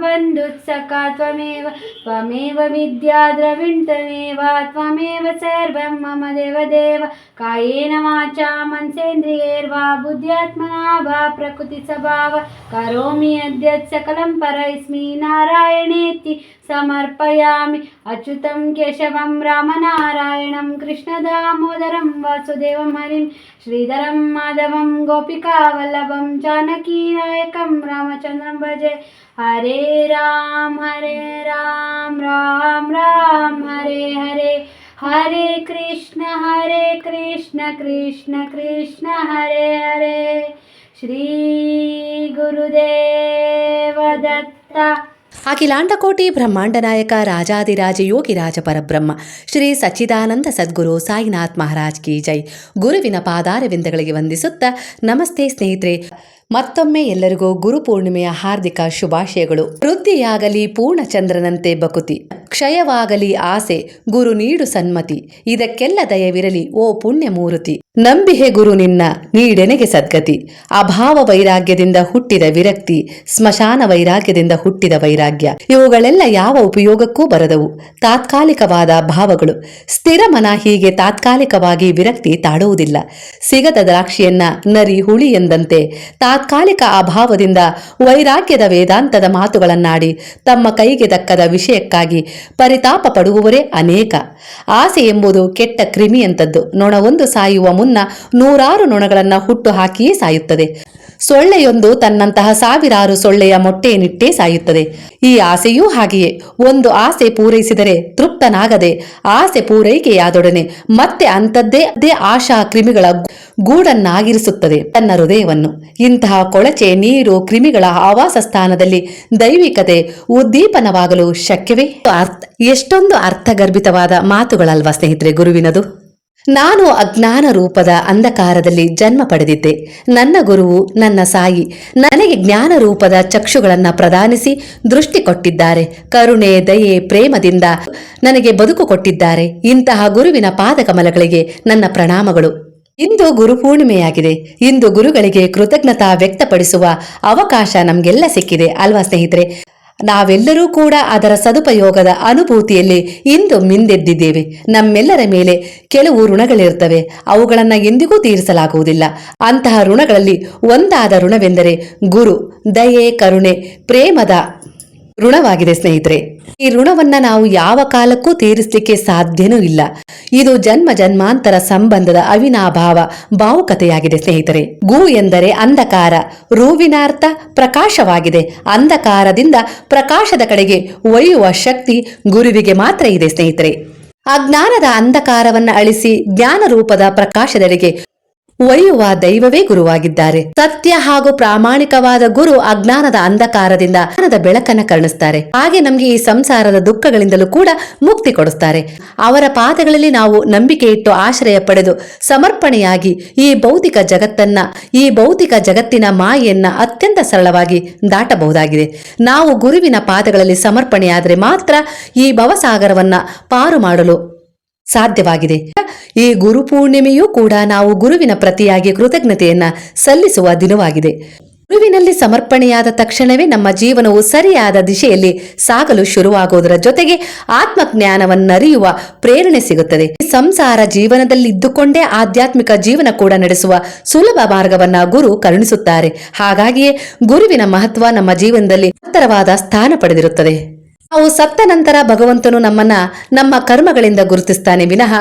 बन्धुत्सखा त्वमेव त्वमेव विद्या द्रविण्तमेव त्वमेव सर्वं मम देवदेव कायेन वाचा मनसेन्द्रियैर्वा बुद्ध्यात्मना वा प्रकृतिस्वभाव करोमि यद्यत् सकलं परस्मै नारायणेति समर्पयामि अच्युतं केशवं रामनारायणं कृष्णदामोदरं वासुदेवं हरिं श्रीधरं माधवं गोपिकावल्लभं जानकीनायकं रामचन्द्रं भजे हरे राम हरे राम राम राम हरे हरे हरे कृष्ण हरे कृष्ण कृष्ण कृष्ण हरे हरे श्री गुरुदेव दत्त ಅಖಿಲಾಂಡಕೋಟಿ ಬ್ರಹ್ಮಾಂಡ ನಾಯಕ ರಾಜಾದಿರಾಜ ಯೋಗಿ ರಾಜ ಪರಬ್ರಹ್ಮ ಶ್ರೀ ಸಚ್ಚಿದಾನಂದ ಸದ್ಗುರು ಸಾಯಿನಾಥ್ ಮಹಾರಾಜ್ ಕಿ ಜೈ ಗುರುವಿನ ಪಾದಾರವಿಂದಗಳಿಗೆ ವಂದಿಸುತ್ತಾ ನಮಸ್ತೆ ಸ್ನೇಹಿತರೆ ಮತ್ತೊಮ್ಮೆ ಎಲ್ಲರಿಗೂ ಗುರು ಪೂರ್ಣಿಮೆಯ ಹಾರ್ದಿಕ ಶುಭಾಶಯಗಳು. ವೃದ್ಧಿಯಾಗಲಿ, ಪೂರ್ಣಚಂದ್ರನಂತೆ ಬಕುತಿ. ಕ್ಷಯವಾಗಲಿ ಆಸೆ, ಗುರು ನೀಡು ಸನ್ಮತಿ. ಇದಕ್ಕೆಲ್ಲ ದಯವಿರಲಿ, ಓ ಪುಣ್ಯ ಮೂರುತಿ ನಂಬಿಹೆ ಗುರು ನಿನ್ನ, ನೀಡೆನೆಗೆ ಸದ್ಗತಿ. ಅಭಾವ ವೈರಾಗ್ಯದಿಂದ ಹುಟ್ಟಿದ ವಿರಕ್ತಿ, ಸ್ಮಶಾನ ವೈರಾಗ್ಯದಿಂದ ಹುಟ್ಟಿದ ವೈರಾಗ್ಯ. ಇವುಗಳೆಲ್ಲ ಯಾವ ಉಪಯೋಗಕ್ಕೂ ಬರದವು. ತಾತ್ಕಾಲಿಕವಾದ ಭಾವಗಳು. ಸ್ಥಿರ ಮನ ಹೀಗೆ ತಾತ್ಕಾಲಿಕವಾಗಿ ವಿರಕ್ತಿ ತಾಡುವುದಿಲ್ಲ ಸಿಗದ ದ್ರಾಕ್ಷಿಯನ್ನ ನರಿ ಹುಳಿ ಎಂದಂತೆ ತಾತ್ಕಾಲಿಕ ಅಭಾವದಿಂದ ವೈರಾಗ್ಯದ ವೇದಾಂತದ ಮಾತುಗಳನ್ನಾಡಿ ತಮ್ಮ ಕೈಗೆ ದಕ್ಕದ ವಿಷಯಕ್ಕಾಗಿ ಪರಿತಾಪ ಪಡುವವರೇ ಅನೇಕ. ಆಸೆ ಎಂಬುದು ಕೆಟ್ಟ ಕ್ರಿಮಿಯಂತದ್ದು ನೊಣವೊಂದು ಸಾಯುವ ಮುನ್ನ ನೂರಾರು ನೊಣಗಳನ್ನು ಹುಟ್ಟು ಹಾಕಿಯೇ ಸಾಯುತ್ತದೆ. ಸೊಳ್ಳೆಯೊಂದು ತನ್ನಂತಹ ಸಾವಿರಾರು ಸೊಳ್ಳೆಯ ಮೊಟ್ಟೆಯನ್ನಿಟ್ಟೇ ಸಾಯುತ್ತದೆ. ಈ ಆಸೆಯೂ ಹಾಗೆಯೇ. ಒಂದು ಆಸೆ ಪೂರೈಸಿದರೆ ತೃಪ್ತನಾಗದೆ, ಆಸೆ ಪೂರೈಕೆಯಾದೊಡನೆ ಮತ್ತೆ ಅಂಥದ್ದೇ ಅದೇ ಆಶಾ ಕ್ರಿಮಿಗಳ ಗೂಡನ್ನಾಗಿರಿಸುತ್ತದೆ ತನ್ನ ಹೃದಯವನ್ನು. ಇಂತಹ ಕೊಳಚೆ ನೀರು ಕ್ರಿಮಿಗಳ ಆವಾಸ ಸ್ಥಾನದಲ್ಲಿ ದೈವಿಕತೆ ಉದ್ದೀಪನವಾಗಲು ಶಕ್ಯವೇ? ಅರ್ಥ ಎಷ್ಟೊಂದು ಅರ್ಥಗರ್ಭಿತವಾದ ಮಾತುಗಳಲ್ವಾ ಸ್ನೇಹಿತರೆ ಗುರುವಿನದು? ನಾನು ಅಜ್ಞಾನ ರೂಪದ ಅಂಧಕಾರದಲ್ಲಿ ಜನ್ಮ ಪಡೆದಿದ್ದೆ. ನನ್ನ ಗುರುವು, ನನ್ನ ಸಾಯಿ, ನನಗೆ ಜ್ಞಾನ ರೂಪದ ಚಕ್ಷುಗಳನ್ನ ಪ್ರದಾನಿಸಿ ದೃಷ್ಟಿ ಕೊಟ್ಟಿದ್ದಾರೆ. ಕರುಣೆ, ದಯೆ, ಪ್ರೇಮದಿಂದ ನನಗೆ ಬದುಕು ಕೊಟ್ಟಿದ್ದಾರೆ. ಇಂತಹ ಗುರುವಿನ ಪಾದಕಮಲಗಳಿಗೆ ನನ್ನ ಪ್ರಣಾಮಗಳು. ಇಂದು ಗುರು ಪೂರ್ಣಿಮೆಯಾಗಿದೆ. ಇಂದು ಗುರುಗಳಿಗೆ ಕೃತಜ್ಞತಾ ವ್ಯಕ್ತಪಡಿಸುವ ಅವಕಾಶ ನಮಗೆಲ್ಲ ಸಿಕ್ಕಿದೆ, ಅಲ್ವಾ ಸ್ನೇಹಿತರೆ? ನಾವೆಲ್ಲರೂ ಕೂಡ ಅದರ ಸದುಪಯೋಗದ ಅನುಭೂತಿಯಲ್ಲಿ ಇಂದು ಮಿಂದೆದ್ದಿದ್ದೇವೆ. ನಮ್ಮೆಲ್ಲರ ಮೇಲೆ ಕೆಲವು ಋಣಗಳಿರ್ತವೆ ಅವುಗಳನ್ನು ಎಂದಿಗೂ ತೀರಿಸಲಾಗುವುದಿಲ್ಲ. ಅಂತಹ ಋಣಗಳಲ್ಲಿ ಒಂದಾದ ಋಣವೆಂದರೆ ಗುರು. ದಯೆ, ಕರುಣೆ, ಪ್ರೇಮದ ಋಣವಾಗಿದೆ ಸ್ನೇಹಿತರೆ. ಈ ಋಣವನ್ನ ನಾವು ಯಾವ ಕಾಲಕ್ಕೂ ತೀರಿಸಲಿಕ್ಕೆ ಸಾಧ್ಯನೂ ಇಲ್ಲ. ಇದು ಜನ್ಮ ಜನ್ಮಾಂತರ ಸಂಬಂಧದ ಅವಿನಾಭಾವ ಭಾವುಕತೆಯಾಗಿದೆ ಸ್ನೇಹಿತರೆ. ಗು ಎಂದರೆ ಅಂಧಕಾರ ರೂವಿನ ಅರ್ಥ ಪ್ರಕಾಶವಾಗಿದೆ. ಅಂಧಕಾರದಿಂದ ಪ್ರಕಾಶದ ಕಡೆಗೆ ಒಯ್ಯುವ ಶಕ್ತಿ ಗುರುವಿಗೆ ಮಾತ್ರ ಇದೆ ಸ್ನೇಹಿತರೆ. ಅಜ್ಞಾನದ ಅಂಧಕಾರವನ್ನ ಅಳಿಸಿ ಜ್ಞಾನ ರೂಪದ ಪ್ರಕಾಶದೆಡೆಗೆ ಒಯ್ಯುವ ದೈವವೇ ಗುರುವಾಗಿದ್ದಾರೆ. ಸತ್ಯ ಹಾಗೂ ಪ್ರಾಮಾಣಿಕವಾದ ಗುರು ಅಜ್ಞಾನದ ಅಂಧಕಾರದಿಂದ ಜ್ಞಾನದ ಬೆಳಕನ್ನ ಕರುಣಿಸ್ತಾರೆ. ಹಾಗೆ ನಮ್ಗೆ ಈ ಸಂಸಾರದ ದುಃಖಗಳಿಂದಲೂ ಕೂಡ ಮುಕ್ತಿ ಕೊಡಿಸ್ತಾರೆ. ಅವರ ಪಾದಗಳಲ್ಲಿ ನಾವು ನಂಬಿಕೆ ಇಟ್ಟು ಆಶ್ರಯ ಪಡೆದು ಸಮರ್ಪಣೆಯಾಗಿ ಈ ಭೌತಿಕ ಜಗತ್ತನ್ನ, ಈ ಭೌತಿಕ ಜಗತ್ತಿನ ಮಾಯೆಯನ್ನ ಅತ್ಯಂತ ಸರಳವಾಗಿ ದಾಟಬಹುದಾಗಿದೆ. ನಾವು ಗುರುವಿನ ಪಾದಗಳಲ್ಲಿ ಸಮರ್ಪಣೆಯಾದರೆ ಮಾತ್ರ ಈ ಭವಸಾಗರವನ್ನ ಪಾರು ಮಾಡಲು ಸಾಧ್ಯವಾಗಿದೆ. ಈ ಗುರು ಪೂರ್ಣಿಮೆಯೂ ಕೂಡ ನಾವು ಗುರುವಿನ ಪ್ರತಿಯಾಗಿ ಕೃತಜ್ಞತೆಯನ್ನ ಸಲ್ಲಿಸುವ ದಿನವಾಗಿದೆ. ಗುರುವಿನಲ್ಲಿ ಸಮರ್ಪಣೆಯಾದ ತಕ್ಷಣವೇ ನಮ್ಮ ಜೀವನವು ಸರಿಯಾದ ದಿಶೆಯಲ್ಲಿ ಸಾಗಲು ಶುರುವಾಗುವುದರ ಜೊತೆಗೆ ಆತ್ಮಜ್ಞಾನವನ್ನರಿಯುವ ಪ್ರೇರಣೆ ಸಿಗುತ್ತದೆ. ಸಂಸಾರ ಜೀವನದಲ್ಲಿ ಇದ್ದುಕೊಂಡೇ ಆಧ್ಯಾತ್ಮಿಕ ಜೀವನ ಕೂಡ ನಡೆಸುವ ಸುಲಭ ಮಾರ್ಗವನ್ನ ಗುರು ಕರುಣಿಸುತ್ತಾರೆ. ಹಾಗಾಗಿಯೇ ಗುರುವಿನ ಮಹತ್ವ ನಮ್ಮ ಜೀವನದಲ್ಲಿ ಉತ್ತರವಾದ ಸ್ಥಾನ ಪಡೆದಿರುತ್ತದೆ. ನಾವು ಸತ್ತ ನಂತರ ಭಗವಂತನು ನಮ್ಮನ್ನ ನಮ್ಮ ಕರ್ಮಗಳಿಂದ ಗುರುತಿಸ್ತಾನೆ. ವಿನಃ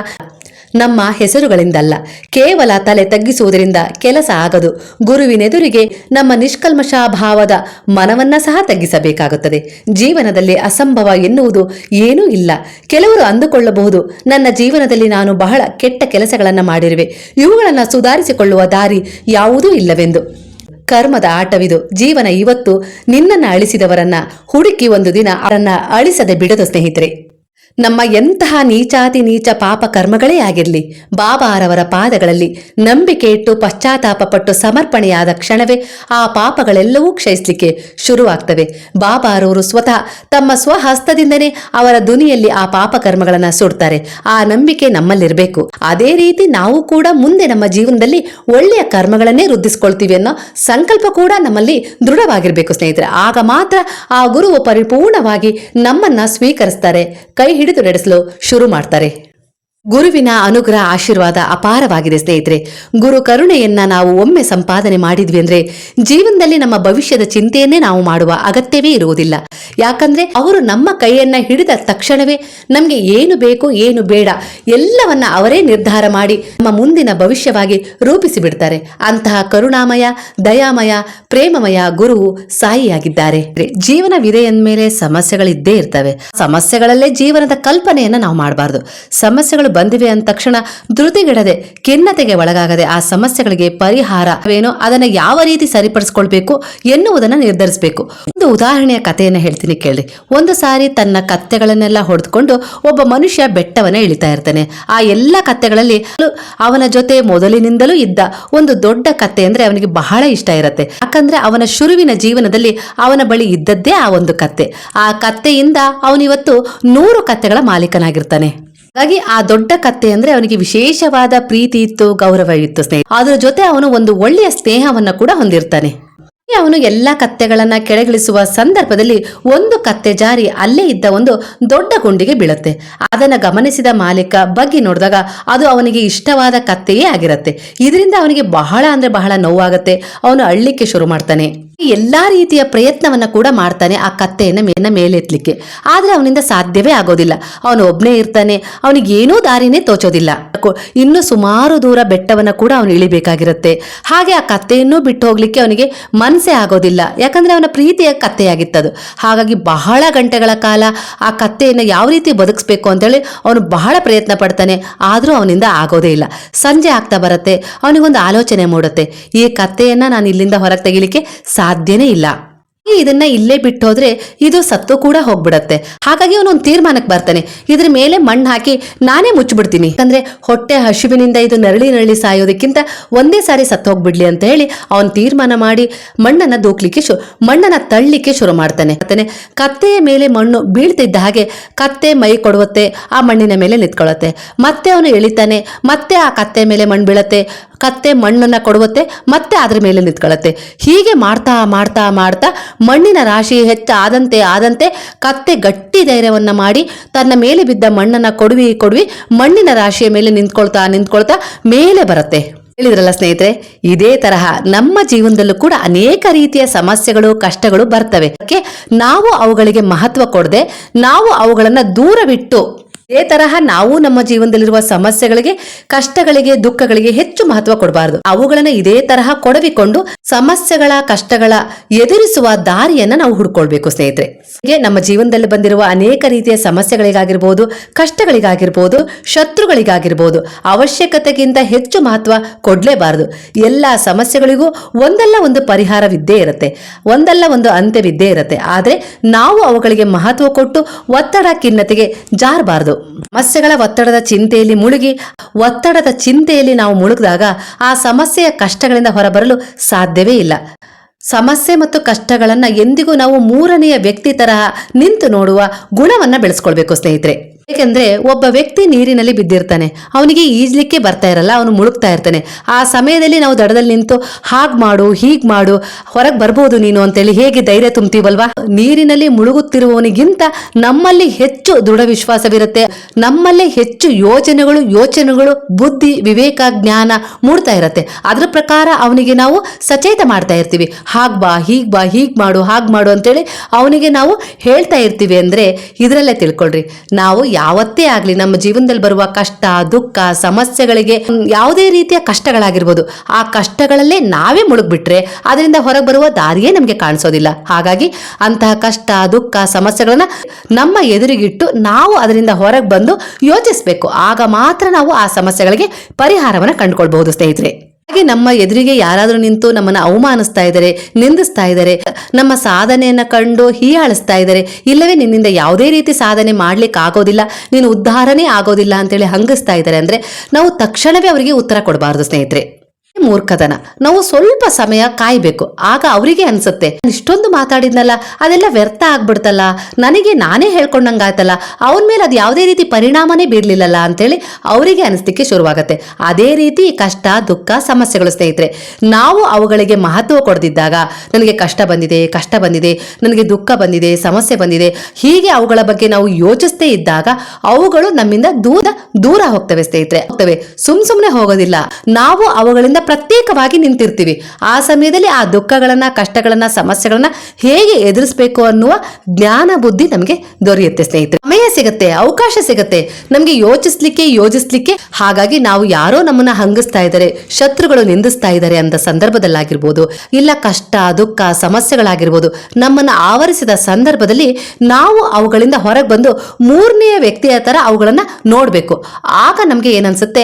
ನಮ್ಮ ಹೆಸರುಗಳಿಂದಲ್ಲ. ಕೇವಲ ತಲೆ ತಗ್ಗಿಸುವುದರಿಂದ ಕೆಲಸ ಆಗದು. ಗುರುವಿನೆದುರಿಗೆ ನಮ್ಮ ನಿಷ್ಕಲ್ಮಶಾಭಾವದ ಮನವನ್ನ ಸಹ ತಗ್ಗಿಸಬೇಕಾಗುತ್ತದೆ. ಜೀವನದಲ್ಲಿ ಅಸಂಭವ ಎನ್ನುವುದು ಏನೂ ಇಲ್ಲ. ಕೆಲವರು ಅಂದುಕೊಳ್ಳಬಹುದು, ನನ್ನ ಜೀವನದಲ್ಲಿ ನಾನು ಬಹಳ ಕೆಟ್ಟ ಕೆಲಸಗಳನ್ನು ಮಾಡಿರುವೆ. ಇವುಗಳನ್ನು ಸುಧಾರಿಸಿಕೊಳ್ಳುವ ದಾರಿ ಯಾವುದೂ ಇಲ್ಲವೆಂದು. ಕರ್ಮದ ಆಟವಿದು. ಜೀವನ ಇವತ್ತು ನಿನ್ನನ್ನ ಅಳಿಸಿದವರನ್ನ ಹುಡುಕಿ ಒಂದು ದಿನ ಅವರನ್ನ ಅಳಿಸದೆ ಬಿಡದು ಸ್ನೇಹಿತರೆ. ನಮ್ಮ ಎಂತಹ ನೀಚಾತಿ ನೀಚ ಪಾಪ ಕರ್ಮಗಳೇ ಆಗಿರಲಿ ಬಾಬಾರವರ ಪಾದಗಳಲ್ಲಿ ನಂಬಿಕೆ ಇಟ್ಟು ಪಶ್ಚಾತ್ತಾಪ ಪಟ್ಟು ಸಮರ್ಪಣೆಯಾದ ಕ್ಷಣವೇ ಆ ಪಾಪಗಳೆಲ್ಲವೂ ಕ್ಷಯಿಸಲಿಕ್ಕೆ ಶುರುವಾಗ್ತವೆ. ಬಾಬಾರವರು ಸ್ವತಃ ತಮ್ಮ ಸ್ವಹಸ್ತದಿಂದನೇ ಅವರ ದುನಿಯಲ್ಲಿ ಆ ಪಾಪ ಕರ್ಮಗಳನ್ನು ಸುಡ್ತಾರೆ. ಆ ನಂಬಿಕೆ ನಮ್ಮಲ್ಲಿರಬೇಕು. ಅದೇ ರೀತಿ ನಾವು ಕೂಡ ಮುಂದೆ ನಮ್ಮ ಜೀವನದಲ್ಲಿ ಒಳ್ಳೆಯ ಕರ್ಮಗಳನ್ನೇ ವೃದ್ಧಿಸ್ಕೊಳ್ತೀವಿ ಅನ್ನೋ ಸಂಕಲ್ಪ ಕೂಡ ನಮ್ಮಲ್ಲಿ ದೃಢವಾಗಿರಬೇಕು ಸ್ನೇಹಿತರೆ. ಆಗ ಮಾತ್ರ ಆ ಗುರುವು ಪರಿಪೂರ್ಣವಾಗಿ ನಮ್ಮನ್ನ ಸ್ವೀಕರಿಸ್ತಾರೆ. ಕೈ ಹಿಡಿದು ನಡೆಸಲು ಶುರು ಮಾಡ್ತಾರೆ. ಗುರುವಿನ ಅನುಗ್ರಹ ಆಶೀರ್ವಾದ ಅಪಾರವಾಗಿದೆ ಸ್ನೇಹಿತರೆ. ಗುರು ಕರುಣೆಯನ್ನ ನಾವು ಒಮ್ಮೆ ಸಂಪಾದನೆ ಮಾಡಿದ್ವಿ ಅಂದ್ರೆ ಜೀವನದಲ್ಲಿ ನಮ್ಮ ಭವಿಷ್ಯದ ಚಿಂತೆಯನ್ನೇ ನಾವು ಮಾಡುವ ಅಗತ್ಯವೇ ಇರುವುದಿಲ್ಲ. ಯಾಕಂದ್ರೆ ಅವರು ನಮ್ಮ ಕೈಯನ್ನ ಹಿಡಿದ ತಕ್ಷಣವೇ ನಮಗೆ ಏನು ಬೇಕು ಏನು ಬೇಡ ಎಲ್ಲವನ್ನ ಅವರೇ ನಿರ್ಧಾರ ಮಾಡಿ ನಮ್ಮ ಮುಂದಿನ ಭವಿಷ್ಯವಾಗಿ ರೂಪಿಸಿ ಬಿಡ್ತಾರೆ ಅಂತಹ ಕರುಣಾಮಯ, ದಯಾಮಯ, ಪ್ರೇಮಮಯ ಗುರು ಸಾಯಿಯಾಗಿದ್ದಾರೆ. ಜೀವನವಿದೆ ಅಂದಮೇಲೆ ಸಮಸ್ಯೆಗಳಿದ್ದೇ ಇರ್ತವೆ. ಸಮಸ್ಯೆಗಳಲ್ಲೇ ಜೀವನದ ಕಲ್ಪನೆಯನ್ನ ನಾವು ಮಾಡಬಾರ್ದು. ಸಮಸ್ಯೆಗಳು ಬಂದಿವೆ ಅಂದ ತಕ್ಷಣ ಧೃತಿಗೆಡದೆ ಖಿನ್ನತೆಗೆ ಒಳಗಾಗದೆ ಆ ಸಮಸ್ಯೆಗಳಿಗೆ ಪರಿಹಾರವೇನೋ ಅದನ್ನ ಯಾವ ರೀತಿ ಸರಿಪಡಿಸ್ಕೊಳ್ಬೇಕು ಎನ್ನುವುದನ್ನು ನಿರ್ಧರಿಸಬೇಕು. ಒಂದು ಉದಾಹರಣೆಯ ಕಥೆಯನ್ನು ಹೇಳ್ತೀನಿ ಕೇಳಿ. ಒಂದು ಸಾರಿ ತನ್ನ ಕತ್ತೆಗಳನ್ನೆಲ್ಲ ಹೊಡೆದುಕೊಂಡು ಒಬ್ಬ ಮನುಷ್ಯ ಬೆಟ್ಟವನ್ನ ಇಳಿತಾ ಇರ್ತಾನೆ. ಆ ಎಲ್ಲ ಕತ್ತೆಗಳಲ್ಲಿ ಅವನ ಜೊತೆ ಮೊದಲಿನಿಂದಲೂ ಇದ್ದ ಒಂದು ದೊಡ್ಡ ಕತ್ತೆ ಅಂದ್ರೆ ಅವನಿಗೆ ಬಹಳ ಇಷ್ಟ ಇರುತ್ತೆ. ಯಾಕಂದ್ರೆ ಅವನ ಶುರುವಿನ ಜೀವನದಲ್ಲಿ ಅವನ ಬಳಿ ಇದ್ದದ್ದೇ ಆ ಒಂದು ಕತ್ತೆ. ಆ ಕತ್ತೆಯಿಂದ ಅವನಿವತ್ತು ನೂರು ಕತ್ತೆಗಳ ಮಾಲೀಕನಾಗಿರ್ತಾನೆ. ಹಾಗಾಗಿ ಆ ದೊಡ್ಡ ಕತ್ತೆ ಅಂದ್ರೆ ಅವನಿಗೆ ವಿಶೇಷವಾದ ಪ್ರೀತಿ ಇತ್ತು, ಗೌರವ ಇತ್ತು, ಸ್ನೇಹ. ಅದರ ಜೊತೆ ಅವನು ಒಂದು ಒಳ್ಳೆಯ ಸ್ನೇಹವನ್ನ ಕೂಡ ಹೊಂದಿರ್ತಾನೆ. ಅವನು ಎಲ್ಲಾ ಕತ್ತೆಗಳನ್ನ ಕೆಳಗಿಳಿಸುವ ಸಂದರ್ಭದಲ್ಲಿ ಒಂದು ಕತ್ತೆ ಜಾರಿ ಅಲ್ಲೇ ಇದ್ದ ಒಂದು ದೊಡ್ಡ ಗುಂಡಿಗೆ ಬೀಳುತ್ತೆ. ಅದನ್ನ ಗಮನಿಸಿದ ಮಾಲೀಕ ಬಗ್ಗಿ ನೋಡಿದಾಗ ಅದು ಅವನಿಗೆ ಇಷ್ಟವಾದ ಕತ್ತೆಯೇ ಆಗಿರುತ್ತೆ. ಇದರಿಂದ ಅವನಿಗೆ ಬಹಳ ಅಂದ್ರೆ ಬಹಳ ನೋವಾಗುತ್ತೆ. ಅವನು ಅಳ್ಳಿಕ್ಕೆ ಶುರು ಮಾಡ್ತಾನೆ. ಎಲ್ಲಾ ರೀತಿಯ ಪ್ರಯತ್ನವನ್ನ ಕೂಡ ಮಾಡ್ತಾನೆ ಆ ಕತ್ತೆಯನ್ನ ಮೇನ ಮೇಲೆತ್ಲಿಕ್ಕೆ. ಆದ್ರೆ ಅವನಿಂದ ಸಾಧ್ಯವೇ ಆಗೋದಿಲ್ಲ. ಅವನು ಒಬ್ಬನೇ ಇರ್ತಾನೆ, ಅವನಿಗೆ ಏನೂ ದಾರಿನೇ ತೋಚೋದಿಲ್ಲ. ಇನ್ನು ಸುಮಾರು ದೂರ ಬೆಟ್ಟವನ್ನ ಕೂಡ ಅವನು ಇಳಿಬೇಕಾಗಿರುತ್ತೆ. ಹಾಗೆ ಆ ಕತ್ತೆಯನ್ನು ಬಿಟ್ಟು ಹೋಗ್ಲಿಕ್ಕೆ ಅವನಿಗೆ ಮನಸ್ಸೇ ಆಗೋದಿಲ್ಲ. ಯಾಕಂದ್ರೆ ಅವನ ಪ್ರೀತಿಯ ಕತ್ತೆಯಾಗಿತ್ತದು. ಹಾಗಾಗಿ ಬಹಳ ಗಂಟೆಗಳ ಕಾಲ ಆ ಕತ್ತೆಯನ್ನು ಯಾವ ರೀತಿ ಬದುಕಿಸ್ಬೇಕು ಅಂತೇಳಿ ಅವನು ಬಹಳ ಪ್ರಯತ್ನ ಪಡ್ತಾನೆ. ಆದರೂ ಅವನಿಂದ ಆಗೋದೇ ಇಲ್ಲ. ಸಂಜೆ ಆಗ್ತಾ ಬರುತ್ತೆ, ಅವನಿಗೊಂದು ಆಲೋಚನೆ ಮೂಡುತ್ತೆ. ಈ ಕತ್ತೆಯನ್ನ ನಾನು ಇಲ್ಲಿಂದ ಹೊರಗೆ ತೆಗಿಲಿಕ್ಕೆ ಸಾಧ್ಯನೇ ಇಲ್ಲ. ಇದನ್ನ ಇಲ್ಲೇ ಬಿಟ್ಟೋದ್ರೆ ಇದು ಸತ್ತು ಕೂಡ ಹೋಗ್ಬಿಡತ್ತೆ. ಹಾಗಾಗಿ ಅವನೊಂದು ತೀರ್ಮಾನಕ್ಕೆ ಬರ್ತಾನೆ. ಇದ್ರ ಮೇಲೆ ಮಣ್ಣು ಹಾಕಿ ನಾನೇ ಮುಚ್ಚಿಬಿಡ್ತೀನಿ. ಅಂದ್ರೆ ಹೊಟ್ಟೆ ಹಸಿವಿನಿಂದ ಇದು ನರಳಿ ನರಳಿ ಸಾಯೋದಕ್ಕಿಂತ ಒಂದೇ ಸಾರಿ ಸತ್ತು ಹೋಗ್ಬಿಡ್ಲಿ ಅಂತ ಹೇಳಿ ಅವನ್ ತೀರ್ಮಾನ ಮಾಡಿ ಮಣ್ಣನ್ನ ದೂಕ್ಲಿಕ್ಕೆ ಶು, ಮಣ್ಣನ್ನ ತಳ್ಳಿಕ್ಕೆ ಶುರು ಮಾಡ್ತಾನೆ. ಮಾಡ್ತಾನೆ ಕತ್ತೆಯ ಮೇಲೆ ಮಣ್ಣು ಬೀಳ್ತಿದ್ದ ಹಾಗೆ ಕತ್ತೆ ಮೈ ಕೊಡುವತ್ತೆ, ಆ ಮಣ್ಣಿನ ಮೇಲೆ ನಿಂತ್ಕೊಳ್ಳುತ್ತೆ ಮತ್ತೆ ಅವನು ಎಳಿತಾನೆ, ಮತ್ತೆ ಆ ಕತ್ತೆ ಮೇಲೆ ಮಣ್ಣು ಬೀಳತ್ತೆ. ಕತ್ತೆ ಮಣ್ಣನ್ನ ಕೊಡುತ್ತೆ, ಮತ್ತೆ ಅದ್ರ ಮೇಲೆ ನಿಂತ್ಕೊಳ್ಳುತ್ತೆ ಹೀಗೆ ಮಾಡ್ತಾ ಮಾಡ್ತಾ ಮಾಡ್ತಾ ಮಣ್ಣಿನ ರಾಶಿ ಹೆಚ್ಚಾದಂತೆ, ಆದಂತೆ ಕತ್ತೆ ಗಟ್ಟಿ ಧೈರ್ಯವನ್ನು ಮಾಡಿ ತನ್ನ ಮೇಲೆ ಬಿದ್ದ ಮಣ್ಣನ್ನ ಕೊಡುವಿ ಕೊಡುವಿ ಮಣ್ಣಿನ ರಾಶಿಯ ಮೇಲೆ ನಿಂತ್ಕೊಳ್ತಾ ನಿಂತ್ಕೊಳ್ತಾ ಮೇಲೆ ಬರುತ್ತೆ. ಹೇಳಿದ್ರಲ್ಲ ಸ್ನೇಹಿತರೆ, ಇದೇ ತರಹ ನಮ್ಮ ಜೀವನದಲ್ಲೂ ಕೂಡ ಅನೇಕ ರೀತಿಯ ಸಮಸ್ಯೆಗಳು, ಕಷ್ಟಗಳು ಬರ್ತವೆ. ನಾವು ಅವುಗಳಿಗೆ ಮಹತ್ವ ಕೊಡದೆ, ನಾವು ಅವುಗಳನ್ನು ದೂರವಿಟ್ಟು ಇದೇ ತರಹ ನಾವು ನಮ್ಮ ಜೀವನದಲ್ಲಿರುವ ಸಮಸ್ಯೆಗಳಿಗೆ, ಕಷ್ಟಗಳಿಗೆ, ದುಃಖಗಳಿಗೆ ಹೆಚ್ಚು ಮಹತ್ವ ಕೊಡಬಾರದು. ಅವುಗಳನ್ನ ಇದೇ ತರಹ ಕೊಡವಿಕೊಂಡು ಸಮಸ್ಯೆಗಳ, ಕಷ್ಟಗಳ ಎದುರಿಸುವ ದಾರಿಯನ್ನ ನಾವು ಹುಡ್ಕೊಳ್ಬೇಕು ಸ್ನೇಹಿತರೆ. ಹೀಗೆ ನಮ್ಮ ಜೀವನದಲ್ಲಿ ಬಂದಿರುವ ಅನೇಕ ರೀತಿಯ ಸಮಸ್ಯೆಗಳಿಗಾಗಿರ್ಬೋದು, ಕಷ್ಟಗಳಿಗಾಗಿರ್ಬೋದು, ಶತ್ರುಗಳಿಗಾಗಿರ್ಬೋದು ಅವಶ್ಯಕತೆಗಿಂತ ಹೆಚ್ಚು ಮಹತ್ವ ಕೊಡಲೇಬಾರದು. ಎಲ್ಲ ಸಮಸ್ಯೆಗಳಿಗೂ ಒಂದಲ್ಲ ಒಂದು ಪರಿಹಾರವಿದ್ದೇ ಇರುತ್ತೆ. ಒಂದಲ್ಲ ಒಂದು ಅಂತ್ಯವಿದ್ದೇ ಇರುತ್ತೆ. ಆದ್ರೆ ನಾವು ಅವುಗಳಿಗೆ ಮಹತ್ವ ಕೊಟ್ಟು ಒತ್ತಡ, ಖಿನ್ನತೆಗೆ ಜಾರಬಾರದು. ಸಮಸ್ಯೆಗಳ ಒತ್ತಡದ ಚಿಂತೆಯಲ್ಲಿ ಮುಳುಗಿ, ಒತ್ತಡದ ಚಿಂತೆಯಲ್ಲಿ ನಾವು ಮುಳುಗಿದಾಗ ಆ ಸಮಸ್ಯೆಯ ಕಷ್ಟಗಳಿಂದ ಹೊರಬರಲು ಸಾಧ್ಯವೇ ಇಲ್ಲ. ಸಮಸ್ಯೆ ಮತ್ತು ಕಷ್ಟಗಳನ್ನು ಎಂದಿಗೂ ನಾವು ಮೂರನೆಯ ವ್ಯಕ್ತಿ ತರಹ ನಿಂತು ನೋಡುವ ಗುಣವನ್ನು ಬೆಳೆಸ್ಕೊಳ್ಬೇಕು ಸ್ನೇಹಿತರೆ. ಏಕೆಂದ್ರೆ ಒಬ್ಬ ವ್ಯಕ್ತಿ ನೀರಿನಲ್ಲಿ ಬಿದ್ದಿರ್ತಾನೆ. ಅವನಿಗೆ ಈಜ್ಲಿಕ್ಕೆ ಬರ್ತಾ ಇರಲ್ಲ, ಅವನು ಮುಳುಗ್ತಾ ಇರ್ತಾನೆ. ಆ ಸಮಯದಲ್ಲಿ ನಾವು ದಡದಲ್ಲಿ ನಿಂತು ಹಾಗ್ ಮಾಡು, ಹೀಗ್ ಮಾಡು, ಹೊರಗೆ ಬರ್ಬೋದು ನೀನು ಅಂತೇಳಿ ಹೇಗೆ ಧೈರ್ಯ ತುಂಬ್ತೀವಲ್ವಾ? ನೀರಿನಲ್ಲಿ ಮುಳುಗುತ್ತಿರುವವನಿಗಿಂತ ನಮ್ಮಲ್ಲಿ ಹೆಚ್ಚು ದೃಢ ವಿಶ್ವಾಸವಿರುತ್ತೆ ನಮ್ಮಲ್ಲಿ ಹೆಚ್ಚು ಯೋಚನೆಗಳು ಯೋಚನೆಗಳು, ಬುದ್ಧಿ, ವಿವೇಕ, ಜ್ಞಾನ ಮೂಡ್ತಾ ಇರತ್ತೆ. ಅದ್ರ ಪ್ರಕಾರ ಅವನಿಗೆ ನಾವು ಸಚೇತ ಮಾಡ್ತಾ ಇರ್ತೀವಿ. ಹಾಗ್ ಬಾ, ಹೀಗ್ ಬಾ, ಹೀಗ್ ಮಾಡು, ಹಾಗ್ ಮಾಡು ಅಂತೇಳಿ ಅವನಿಗೆ ನಾವು ಹೇಳ್ತಾ ಇರ್ತೀವಿ ಅಂದ್ರೆ ಇದರಲ್ಲೇ ತಿಳ್ಕೊಳ್ರಿ. ನಾವು ಯಾವತ್ತೇ ಆಗಲಿ ನಮ್ಮ ಜೀವನದಲ್ಲಿ ಬರುವ ಕಷ್ಟ, ದುಃಖ, ಸಮಸ್ಯೆಗಳಿಗೆ ಯಾವುದೇ ರೀತಿಯ ಕಷ್ಟಗಳಾಗಿರ್ಬೋದು, ಆ ಕಷ್ಟಗಳಲ್ಲೇ ನಾವೇ ಮುಳುಗ್ಬಿಟ್ರೆ ಅದರಿಂದ ಹೊರಗೆ ಬರುವ ದಾರಿಯೇ ನಮಗೆ ಕಾಣಿಸೋದಿಲ್ಲ. ಹಾಗಾಗಿ ಅಂತಹ ಕಷ್ಟ, ದುಃಖ, ಸಮಸ್ಯೆಗಳನ್ನ ನಮ್ಮ ಎದುರಿಗಿಟ್ಟು ನಾವು ಅದರಿಂದ ಹೊರಗೆ ಬಂದು ಯೋಚಿಸಬೇಕು. ಆಗ ಮಾತ್ರ ನಾವು ಆ ಸಮಸ್ಯೆಗಳಿಗೆ ಪರಿಹಾರವನ್ನು ಕಂಡುಕೊಳ್ಬಹುದು ಸ್ನೇಹಿತರೆ. ಹಾಗೆ ನಮ್ಮ ಎದುರಿಗೆ ಯಾರಾದರೂ ನಿಂತು ನಮ್ಮನ್ನ ಅವಮಾನಿಸ್ತಾ ಇದ್ದಾರೆ ನಿಂದಿಸ್ತಾ ಇದ್ದಾರೆ ನಮ್ಮ ಸಾಧನೆಯನ್ನ ಕಂಡು ಹೀಯಾಳಿಸ್ತಾ ಇದ್ದಾರೆ ಇಲ್ಲವೇ ನಿನ್ನಿಂದ ಯಾವುದೇ ರೀತಿ ಸಾಧನೆ ಮಾಡ್ಲಿಕ್ಕೆ ಆಗೋದಿಲ್ಲ, ನೀನು ಉದ್ಧಾರನೇ ಆಗೋದಿಲ್ಲ ಅಂತೇಳಿ ಹಂಗಿಸ್ತಾ ಇದ್ದಾರೆ ಅಂದ್ರೆ ನಾವು ತಕ್ಷಣವೇ ಅವರಿಗೆ ಉತ್ತರ ಕೊಡಬಾರ್ದು ಸ್ನೇಹಿತರೆ. ಮೂರ್ಖತನ. ನಾವು ಸ್ವಲ್ಪ ಸಮಯ ಕಾಯ್ಬೇಕು. ಆಗ ಅವರಿಗೆ ಅನ್ಸುತ್ತೆ ಇಷ್ಟೊಂದು ಮಾತಾಡಿದ್ನಲ್ಲ, ಅದೆಲ್ಲ ವ್ಯರ್ಥ ಆಗ್ಬಿಡ್ತಲ್ಲ. ನನಗೆ ನಾನೇ ಹೇಳ್ಕೊಂಡಂಗಾಯ್ತಲ್ಲ. ಅವನ ಮೇಲೆ ಅದು ಯಾವುದೇ ರೀತಿ ಪರಿಣಾಮನೇ ಬೀರ್ಲಿಲ್ಲಲ್ಲ ಅಂತೇಳಿ ಅವರಿಗೆ ಅನಿಸ್ಲಿಕ್ಕೆ ಶುರುವಾಗತ್ತೆ. ಅದೇ ರೀತಿ ಕಷ್ಟ, ದುಃಖ, ಸಮಸ್ಯೆಗಳು ಸ್ನೇಹಿತರೆ, ನಾವು ಅವುಗಳಿಗೆ ಮಹತ್ವ ಕೊಡದಿದ್ದಾಗ ನನಗೆ ಕಷ್ಟ ಬಂದಿದೆ ಕಷ್ಟ ಬಂದಿದೆ, ನನಗೆ ದುಃಖ ಬಂದಿದೆ, ಸಮಸ್ಯೆ ಬಂದಿದೆ, ಹೀಗೆ ಅವುಗಳ ಬಗ್ಗೆ ನಾವು ಯೋಚಿಸ್ತೇ ಇದ್ದಾಗ ಅವುಗಳು ನಮ್ಮಿಂದ ದೂರ ದೂರ ಹೋಗ್ತವೆ ಸ್ನೇಹಿತರೆ. ಹೋಗ್ತವೆ. ಸುಮ್ ಸುಮ್ನೆ ಹೋಗೋದಿಲ್ಲ. ನಾವು ಅವುಗಳಿಂದ ಪ್ರತ್ಯೇಕವಾಗಿ ನಿಂತಿರ್ತೀವಿ. ಆ ಸಮಯದಲ್ಲಿ ಆ ದುಃಖಗಳನ್ನ, ಕಷ್ಟಗಳನ್ನ, ಸಮಸ್ಯೆಗಳನ್ನ ಹೇಗೆ ಎದುರಿಸಬೇಕು ಅನ್ನುವ ಜ್ಞಾನ, ಬುದ್ಧಿ ನಮಗೆ ದೊರೆಯುತ್ತೆ ಸ್ನೇಹಿತರೆ. ಸಮಯ ಸಿಗತ್ತೆ, ಅವಕಾಶ ಸಿಗುತ್ತೆ. ನಮಗೆ ಯೋಚಿಸ್ಲಿಕ್ಕೆ, ಯೋಜಿಸ್ಲಿಕ್ಕೆ ಹಾಗಾಗಿ ನಾವು ಯಾರೋ ನಮ್ಮನ್ನ ಹಂಗಿಸ್ತಾ ಇದ್ದಾರೆ, ಶತ್ರುಗಳು ನಿಂದಿಸ್ತಾ ಇದ್ದಾರೆ ಅಂತ ಸಂದರ್ಭದಲ್ಲಾಗಿರ್ಬೋದು, ಇಲ್ಲ ಕಷ್ಟ, ದುಃಖ, ಸಮಸ್ಯೆಗಳಾಗಿರ್ಬೋದು, ನಮ್ಮನ್ನ ಆವರಿಸಿದ ಸಂದರ್ಭದಲ್ಲಿ ನಾವು ಅವುಗಳಿಂದ ಹೊರಗೆ ಬಂದು ಮೂರನೆಯ ವ್ಯಕ್ತಿಯ ತರ ಅವುಗಳನ್ನ ನೋಡ್ಬೇಕು. ಆಗ ನಮ್ಗೆ ಏನನ್ಸುತ್ತೆ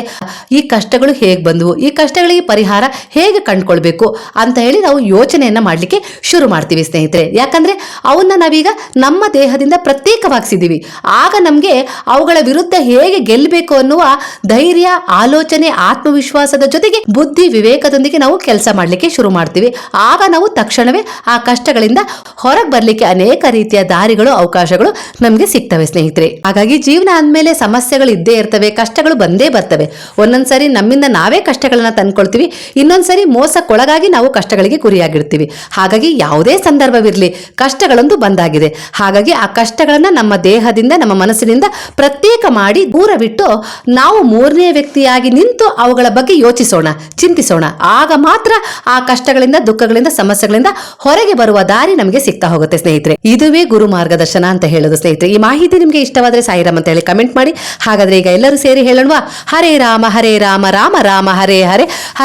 ಈ ಕಷ್ಟಗಳು ಹೇಗೆ ಬಂದವು? ಈ ಕಷ್ಟಗಳಿಗೆ ಪರಿಹಾರ ಹೇಗೆ ಕಂಡುಕೊಳ್ಬೇಕು ಅಂತ ಹೇಳಿ ನಾವು ಯೋಚನೆಯನ್ನು ಮಾಡ್ಲಿಕ್ಕೆ ಶುರು ಮಾಡ್ತೀವಿ ಸ್ನೇಹಿತರೆ. ಯಾಕಂದ್ರೆ ಅವನ್ನ ನಾವೀಗ ನಮ್ಮ ದೇಹದಿಂದ ಪ್ರತ್ಯೇಕವಾಗಿಸಿದ್ದೀವಿ. ಆಗ ನಮಗೆ ಅವುಗಳ ವಿರುದ್ಧ ಹೇಗೆ ಗೆಲ್ಲಬೇಕು ಅನ್ನುವ ಧೈರ್ಯ, ಆಲೋಚನೆ, ಆತ್ಮವಿಶ್ವಾಸದ ಜೊತೆಗೆ ಬುದ್ಧಿ, ವಿವೇಕದೊಂದಿಗೆ ನಾವು ಕೆಲಸ ಮಾಡ್ಲಿಕ್ಕೆ ಶುರು ಮಾಡ್ತೀವಿ. ಆಗ ನಾವು ತಕ್ಷಣವೇ ಆ ಕಷ್ಟಗಳಿಂದ ಹೊರಗೆ ಬರಲಿಕ್ಕೆ ಅನೇಕ ರೀತಿಯ ದಾರಿಗಳು, ಅವಕಾಶಗಳು ನಮಗೆ ಸಿಗ್ತವೆ ಸ್ನೇಹಿತರೆ. ಹಾಗಾಗಿ ಜೀವನ ಅಂದಮೇಲೆ ಸಮಸ್ಯೆಗಳು ಇದ್ದೇ ಇರ್ತವೆ, ಕಷ್ಟಗಳು ಬಂದೇ ಬರ್ತವೆ. ಒಂದೊಂದ್ಸರಿ ನಮ್ಮಿಂದ ನಾವೇ ಕಷ್ಟಗಳನ್ನ ತಂದ್ಕೊಳ್ತೀವಿ. ಇನ್ನೊಂದ್ಸರಿ ಮೋಸಕ್ಕೊಳಗಾಗಿ ನಾವು ಕಷ್ಟಗಳಿಗೆ ಗುರಿಯಾಗಿರ್ತೀವಿ. ಹಾಗಾಗಿ ಯಾವುದೇ ಸಂದರ್ಭವಿರಲಿ ಕಷ್ಟಗಳೊಂದು ಬಂದಾಗಿದೆ. ಹಾಗಾಗಿ ಆ ಕಷ್ಟಗಳನ್ನು ನಮ್ಮ ದೇಹದಿಂದ, ನಮ್ಮ ಮನಸ್ಸಿನಿಂದ ಪ್ರತ್ಯೇಕ ಮಾಡಿ ದೂರವಿಟ್ಟು ನಾವು ಮೂರನೇ ವ್ಯಕ್ತಿಯಾಗಿ ನಿಂತು ಅವುಗಳ ಬಗ್ಗೆ ಯೋಚಿಸೋಣ, ಚಿಂತಿಸೋಣ. ಆಗ ಮಾತ್ರ ಆ ಕಷ್ಟಗಳಿಂದ, ದುಃಖಗಳಿಂದ, ಸಮಸ್ಯೆಗಳಿಂದ ಹೊರಗೆ ಬರುವ ದಾರಿ ನಮಗೆ ಸಿಗ್ತಾ ಹೋಗುತ್ತೆ ಸ್ನೇಹಿತರೆ. ಇದುವೇ ಗುರು ಮಾರ್ಗದರ್ಶನ ಅಂತ ಹೇಳೋದು ಸ್ನೇಹಿತರೆ. ಈ ಮಾಹಿತಿ ನಿಮಗೆ ಇಷ್ಟವಾದ್ರೆ ಸಾಯಿರಾಮ್ ಅಂತ ಹೇಳಿ ಕಮೆಂಟ್ ಮಾಡಿ. ಹಾಗಾದ್ರೆ ಈಗ ಎಲ್ಲರೂ ಸೇರಿ ಹೇಳೋಣ ಹರೇ ರಾಮ ಹರೇ ರಾಮ ರಾಮ ರಾಮ, ಹರೇ ಹರೇ.